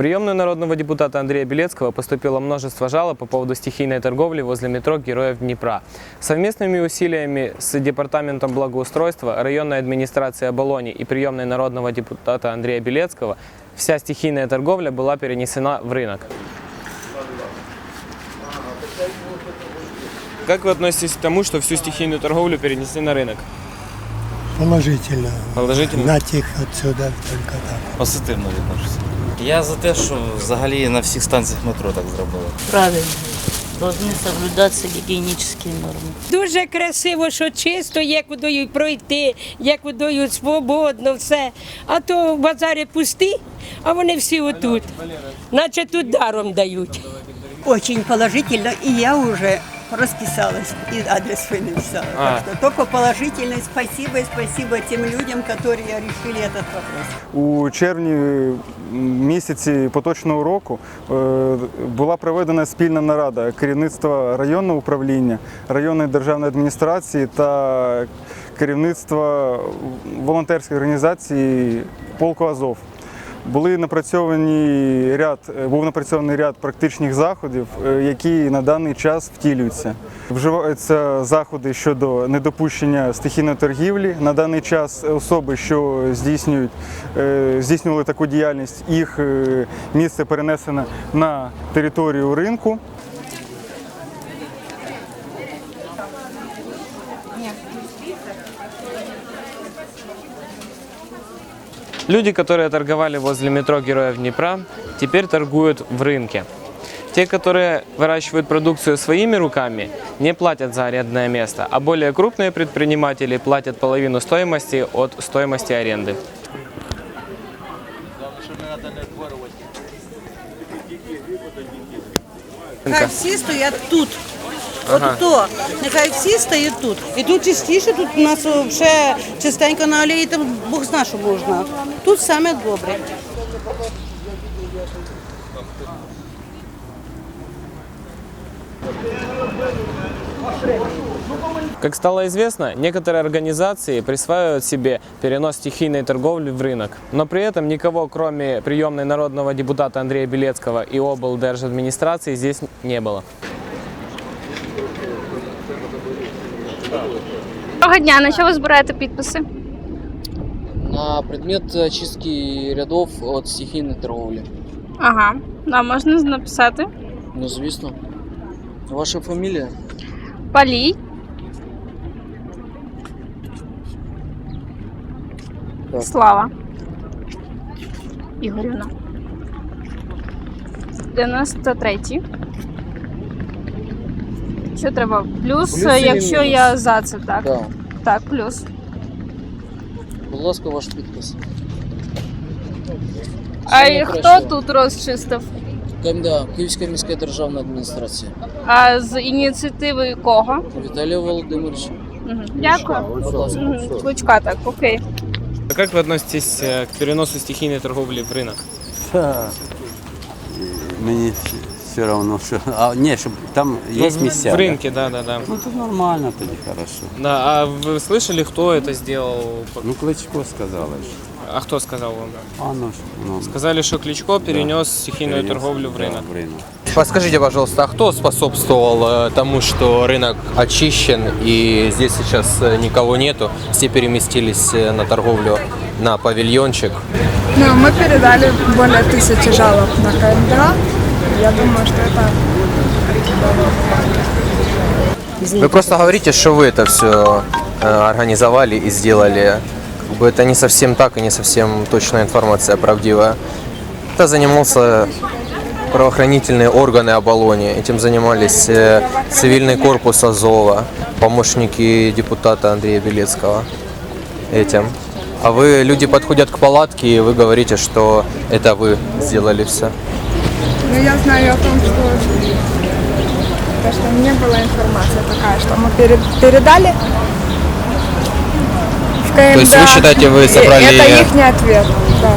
приемную народного депутата Андрея Белецкого поступило множество жалоб по поводу стихийной торговли возле метро Героев Днепра. Совместными усилиями с Департаментом благоустройства, районной администрации Оболони и приемной народного депутата Андрея Белецкого вся стихийная торговля была перенесена в рынок. Как вы относитесь к тому, что всю стихийную торговлю перенесли на рынок? Положительно. Положительно? На тих отсюда только так. Позитивно відношуся. Я за те, що взагалі на всіх станціях метро так зробили. Правильно. Должны соблюдаться гигиенические нормы. Дуже красиво, що чисто, є кудою пройти, є кудою свободно, все. А то базари пусті, а вони всі отут. Наче тут даром дають. Очень положительно, и я уже расписалась, и адрес свой написала. А. Так что только положительно, спасибо и спасибо тем людям, которые решили этот вопрос. У червні місяці поточного року е, була проведена спільна нарада керівництва районного управління, районної державної адміністрації та керівництва волонтерської організації Полку Азов. Були напрацьовані ряд, е, був напрацьований ряд практичних заходів, е, які на даний час втілюються. Вживаються заходи щодо недопущення стихійної торгівлі. На даний час особи, що здійснюють, е, здійснювали таку діяльність, їх місце перенесено на територію ринку. Люди, которые торговали возле метро Героев Днепра, теперь торгуют в рынке. Те, которые выращивают продукцию своими руками, не платят за арендное место, а более крупные предприниматели платят половину стоимости от стоимости аренды. Нехай всі стоять тут. От Ага. то. Нехай всі стоять тут. І тут чистіше, тут у нас вже чистенько на алеї, там Бог зна, що можна. Тут саме добре. Как стало известно, некоторые организации присваивают себе перенос стихийной торговли в рынок. Но при этом никого, кроме приемной народного депутата Андрея Белецкого и облдержадминистрации, здесь не было. Доброго дня, на що ви збираєте підписи? на предмет очистки рядов від стихійної торговлі. Ага, да, можна написати. Ну, звісно. Ваша фамілія? Палій. Так. Слава. Ігорівна. 93. Що треба? Плюс, Плюс і якщо мінус. я за це, так? Да. Так, плюс. Будь ласка, ваш підпис. А Всього і хто найкращого. тут розчистив? Ким, да, Київська міська державна адміністрація. А з ініціативи кого? Віталій Володимирович. Мгм. Дякую. Будь ласка. Мгм. Кличка так, окей. А как вы относитесь э, к переносу стихийной торговли в рынок? Та, мені все одно, що. А ні, щоб там є Ну, місця. В да? рынке, да, да, да. Ну то нормально тоді хорошо. Да, а вы слышали, кто это сделал? Ну Кличко сказали ж. А кто сказал вам? А ну ж, ну, Сказали, что Кличко перенес стихийную перенес, торговлю в да, рынок. в ринок. Подскажите, пожалуйста, а кто способствовал э, тому, что рынок очищен и здесь сейчас э, никого нету? Все переместились э, на торговлю на павильончик. Ну, мы передали более тысячи жалоб на КМДА. Я думаю, что это Вы просто говорите, что вы это все организовали и сделали. Как бы это не совсем так и не совсем точная информация правдивая. Это занимался правоохранительные органы Оболони. Этим занимались э, цивильный корпус Азова, помощники депутата Андрея Белецкого. Этим. А вы, люди подходят к палатке, и вы говорите, что это вы сделали все. Ну, я знаю о том, что потому что мне была информация такая, что мы перед- передали в КМДА. То есть вы считаете, вы собрали- Это их ответ, да.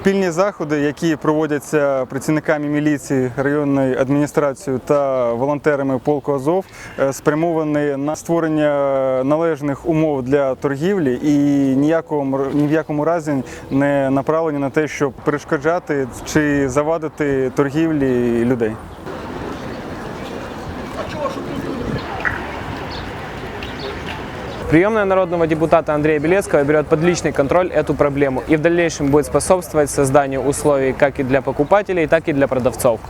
Спільні заходи, які проводяться працівниками міліції районної адміністрації та волонтерами полку Азов, е, спрямовані на створення належних умов для торгівлі і ніякому ні в якому разі не направлені на те, щоб перешкоджати чи завадити торгівлі людей. Приемная народного депутата Андрея Белецкого берет под личный контроль эту проблему и в дальнейшем будет способствовать созданию условий как и для покупателей, так и для продавцов.